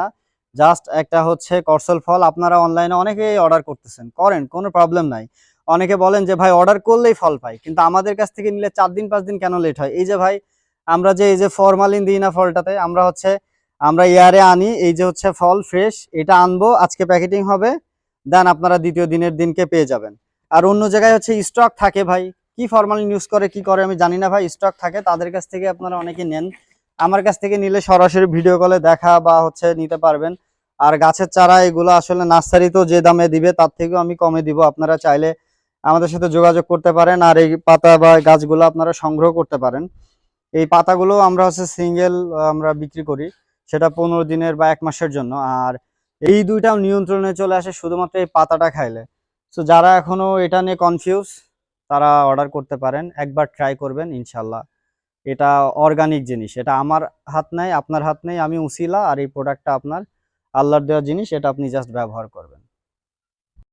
না। জাস্ট একটা হচ্ছে করসল ফল। আপনারা অনলাইনে অনেকেই অর্ডার করতেছেন। করেন, কোনো প্রবলেম নাই। অনেকে বলেন যে, ভাই অর্ডার করলেই ফল পাই। কিন্তু আমাদের কাছ থেকে নিলে চার দিন, পাঁচ দিন কেন লেট হয়? এই যে ভাই, আমরা যে, এই যে ফরমালিন দিই না ফলটাতে, আমরা হচ্ছে, আমরা ইয়ারে আনি, এই যে হচ্ছে ফল ফ্রেশ এটা আনব, আজকে প্যাকেটিং হবে দেন আপনারা দ্বিতীয় দিনের দিনকে পেয়ে যাবেন। আর অন্য জায়গায় হচ্ছে স্টক থাকে ভাই। কি ফরমালিন ইউজ করে, কি করে আমি জানি না ভাই স্টক থাকে, তাদের কাছ থেকে আপনারা অনেকে নেন। আমার কাছ থেকে নিলে সরাসরি ভিডিও কলে দেখা বা হচ্ছে নিতে পারবেন। আর গাছের চারা এগুলো আসলে নার্সারিতেও যে দামে দিবে, তার থেকেও আমি কমে দিব। আপনারা চাইলে আমাদের সাথে যোগাযোগ করতে পারেন আর এই পাতা বা গাছগুলো আপনারা সংগ্রহ করতে পারেন। এই পাতাগুলো আমরা হচ্ছে সিঙ্গেল আমরা বিক্রি করি। সেটা পনেরো দিনের বা এক মাসের জন্য। আর এই দুইটাও নিয়ন্ত্রণে চলে আসে শুধুমাত্র এই পাতাটা খাইলে। সো যারা এখনও এটা নিয়ে কনফিউজ তারা অর্ডার করতে পারেন। একবার ট্রাই করবেন ইনশাল্লাহ এটা অর্গানিক জিনিস। এটা আমার হাত নেই, আপনার হাত নেই, আমি উসিলা আর এই প্রোডাক্টটা আপনার আল্লাহর দেওয়া জিনিস, এটা আপনি জাস্ট ব্যবহার করবেন।